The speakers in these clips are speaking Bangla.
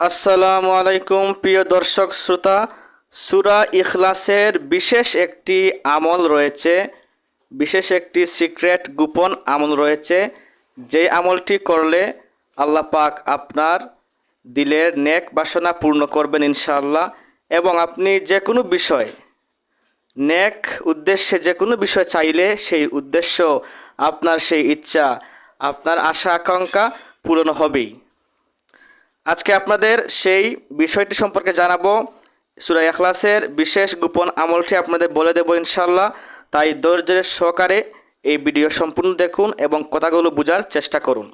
আসসালামু আলাইকুম, প্রিয় দর্শক শ্রোতা। সুরা ইখলাসের বিশেষ একটি আমল রয়েছে, বিশেষ একটি সিক্রেট গোপন আমল রয়েছে। যে আমলটি করলে আল্লাহ পাক আপনার দিলের নেক বাসনা পূর্ণ করবেন ইনশাআল্লাহ। এবং আপনি যে কোনো বিষয়, নেক উদ্দেশ্যে যে কোনো বিষয় চাইলে সেই উদ্দেশ্য আপনার সেই ইচ্ছা, আপনার আশা, আকাঙ্ক্ষা পূরণ হবেই। আজকে আপনাদের সেই বিষয়টি সম্পর্কে জানাব। সুরা এখলাসের বিশেষ গোপন আমলটি আপনাদের বলে দেবো ইনশাল্লাহ তাই ধৈর্যের সহকারে এই ভিডিও সম্পূর্ণ দেখুন এবং কথাগুলো বোঝার চেষ্টা করুন।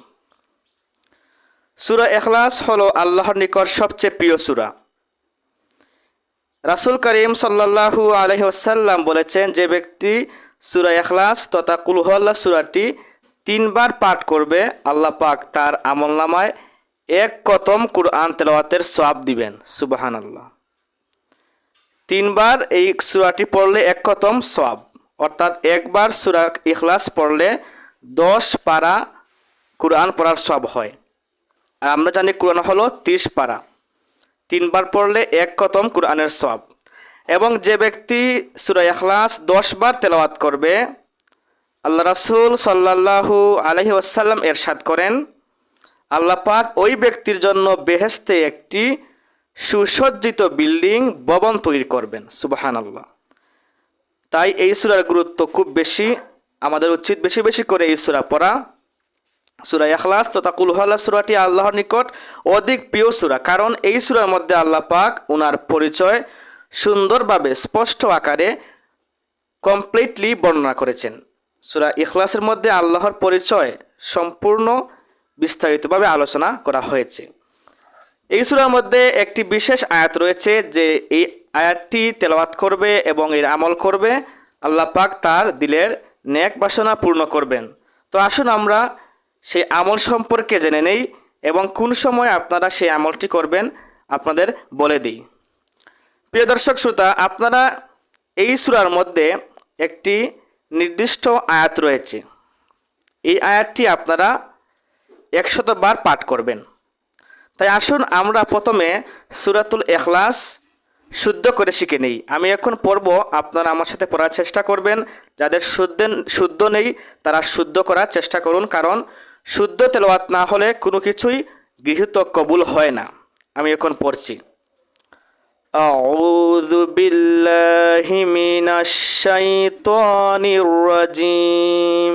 সুরা এখলাস হলো আল্লাহর নিকট সবচেয়ে প্রিয় সুরা। রাসুল করিম সাল্লাহু আলহিহাসাল্লাম বলেছেন, যে ব্যক্তি সুরা এখলাস তথা কুলহল্লা সুরাটি তিনবার পাঠ করবে, আল্লাহ পাক তার আমল নামায় এক কতম কুরআন তেলাওয়াতের সওয়াব দিবেন সুবাহান আল্লাহ তিনবার এই সুরাটি পড়লে এক কতম সওয়াব, অর্থাৎ একবার সুরা ইখলাস পড়লে দশ পারা কুরআন পড়ার সব হয়। আর আমরা জানি কুরআন হলো তিরিশ পারা। তিনবার পড়লে এক কতম কুরআনের সব এবং যে ব্যক্তি সুরা ইখলাস দশ বার তেলাওয়াত করবে, আল্লাহ রাসুল সাল্লাল্লাহু আলহি ওয়াসাল্লাম এরশাদ করেন আল্লাহ পাক ওই ব্যক্তির জন্য বেহেস্তে একটি সুসজ্জিত বিল্ডিং, ভবন তৈরি করবেন সুবাহান আল্লাহ তাই এই সুরার গুরুত্ব খুব বেশি, আমাদের উচিত বেশি বেশি করে এই সুরা পড়া। সুরা ইখলাস তথা কুলহাল্লা সুরাটি আল্লাহর নিকট অধিক প্রিয় সুরা, কারণ এই সুরার মধ্যে আল্লাহ পাক ওনার পরিচয় সুন্দরভাবে, স্পষ্ট আকারে কমপ্লিটলি বর্ণনা করেছেন। সুরা ইখলাসের মধ্যে আল্লাহর পরিচয় সম্পূর্ণ বিস্তারিতভাবে আলোচনা করা হয়েছে। এই সুরার মধ্যে একটি বিশেষ আয়াত রয়েছে যে এই আয়াতটি তেলাওয়াত করবে এবং এর আমল করবে। আল্লাহ পাক তার দিলের নেক বাসনা পূর্ণ করবেন। তো আসুন আমরা সেই আমল সম্পর্কে জেনে নেই এবং কোন সময় আপনারা সেই আমলটি করবেন আপনাদের বলে দিই। প্রিয় দর্শক শ্রোতা, আপনারা এই সুরার মধ্যে একটি নির্দিষ্ট আয়াত রয়েছে। এই আয়াতটি আপনারা একশত বার পাঠ করবেন তাই আসুন আমরা প্রথমে সুরাতুল এখলাস শুদ্ধ করে শিখে নেই আমি এখন পড়ব আপনারা আমার সাথে পড়ার চেষ্টা করবেন যাদের শুদ্ধ শুদ্ধ নেই তারা শুদ্ধ করার চেষ্টা করুন কারণ শুদ্ধ তেলাওয়াত না হলে কোনো কিছুই গৃহীত কবুল হয় না আমি এখন পড়ছি أعوذ بالله من الشيطان الرجيم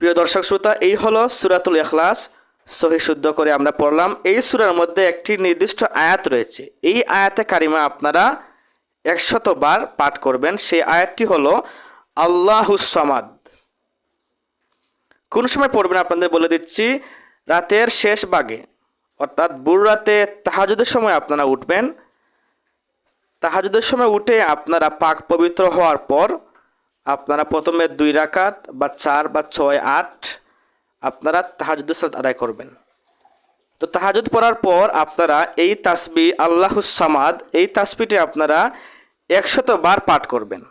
প্রিয় দর্শক শ্রোতা, এই হলো সুরাতুল এখলাস সহি শুদ্ধ করে আমরা পড়লাম। এই সুরার মধ্যে একটি নির্দিষ্ট আয়াত রয়েছে। এই আয়াতে কারিমা আপনারা একশত বার পাঠ করবেন। সেই আয়াতটি হলো আল্লাহুসামাদ কোন সময় পড়বেন আপনাদের বলে দিচ্ছি, রাতের শেষ বাগে, অর্থাৎ বুড় রাতে তাহাজুদের সময় আপনারা উঠবেন। তাহাজুদের সময় উঠে আপনারা পাক পবিত্র হওয়ার পর আপনারা প্রথমে দুই রাকাত বা চার বা ছয়, আট আপনারা তাহাজুদের সাথে আদায় করবেন। তো তাহাজুদ পড়ার পর আপনারা এই তাসবি আল্লাহুসামাদ এই তাসবিটি আপনারা একশত বার পাঠ করবেন।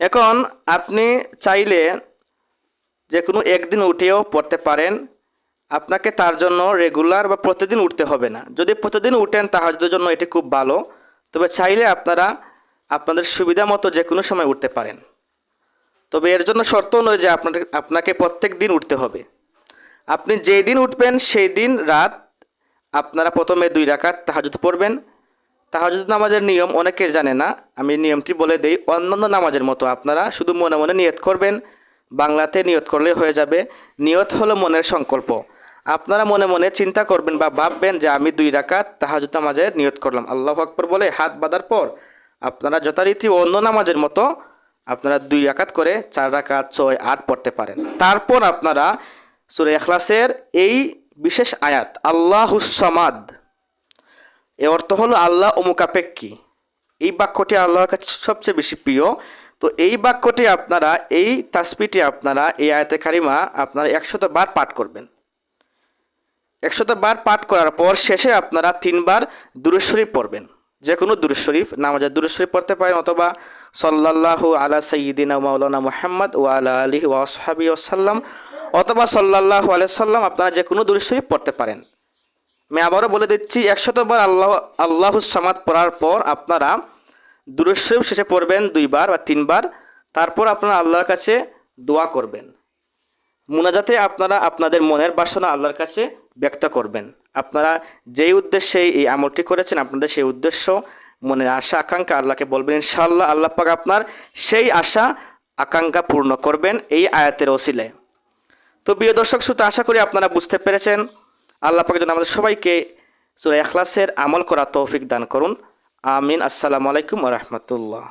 এখন আপনি চাইলে যে কোনো একদিন উঠেও পড়তে পারেন। আপনাকে তার জন্য রেগুলার বা প্রতিদিন উঠতে হবে না। যদি প্রতিদিন উঠেন তাহাজুদের জন্য এটি খুব ভালো। তবে চাইলে আপনারা আপনাদের সুবিধা মতো যে কোনো সময় উঠতে পারেন। তবে এর জন্য শর্ত নয় যে আপনাকে আপনাকে প্রত্যেক দিন উঠতে হবে। আপনি যেই দিন উঠবেন, সেই দিন রাত আপনারা প্রথমে দুই রাকাত তাহাজুদ পড়বেন। তাহাজুদ নামাজের নিয়ম অনেকে জানে না, আমি নিয়মটি বলে দেই। অন্যান্য নামাজের মতো আপনারা শুধু মনে মনে নিয়ত করবেন। বাংলাতে নিয়ত করলে হয়ে যাবে। নিয়ত হলো মনের সংকল্প। আপনারা মনে মনে চিন্তা করবেন বা ভাববেন যে আমি দুই রাকাত তাহাজুদ নামাজের নিয়ত করলাম। আল্লাহ আকবর বলে হাত বাঁধার পর আপনারা যথারীতি অন্য নামাজের মতো আপনারা দুই রাকাত করে চার রাকাত, ছয়, আট পড়তে পারেন। তারপর আপনারা সুরে এখলাসের এই বিশেষ আয়াত আল্লাহ আল্লাহুসামাদ এর অর্থ হলো আল্লাহ অমুকাপেক্ষী। এই বাক্যটি আল্লাহর কাছে সবচেয়ে বেশি প্রিয়। তো এই বাক্যটি আপনারা, এই তাসপিটি আপনারা, এই আয়তে কারিমা আপনারা একশত বার পাঠ করবেন। একশত বার পাঠ করার পর শেষে আপনারা তিনবার দুরুদ শরীফ পড়বেন। যে কোনো দুরুদ শরীফ, নামাজের দুরুদ শরীফ পড়তে পারেন অথবা সাল্লাল্লাহু আলা সাইয়িদিনা মাওলানা মুহাম্মদ ওয়া আলা আলিহি ওয়া আসহাবি ওয়াসাল্লাম অথবা সাল্লাল্লাহু আলাইহি সাল্লাম আপনারা যে কোনো দুরুদ শরীফ পড়তে পারেন। আমি আবারও বলে দিচ্ছি একশতবার আল্লাহ আল্লাহ সামাদ পড়ার পর আপনারা দুরুদ শরীফ শেষে পড়বেন দুইবার বা তিনবার, তারপর আপনারা আল্লাহর কাছে দোয়া করবেন। মুনাজাতে আপনারা আপনাদের মনের বাসনা আল্লাহর কাছে ব্যক্ত করবেন। আপনারা যেই উদ্দেশ্যে এই আমলটি করেছেন, আপনাদের সেই উদ্দেশ্য, মনের আশা, আকাঙ্ক্ষা আল্লাহকে বলবেন, ইনশাআল্লাহ আল্লাহ পাক আপনার সেই আশা, আকাঙ্ক্ষা পূর্ণ করবেন এই আয়াতের ওসিলায়। তো প্রিয় দর্শক শ্রোতা, আশা করি আপনারা বুঝতে পেরেছেন। আল্লাহ পাক যেন আমাদের সবাইকে সুরা এখলাসের আমল করা তৌফিক দান করুন। আমিন। আসসালামু আলাইকুম রহমতুল্লাহ।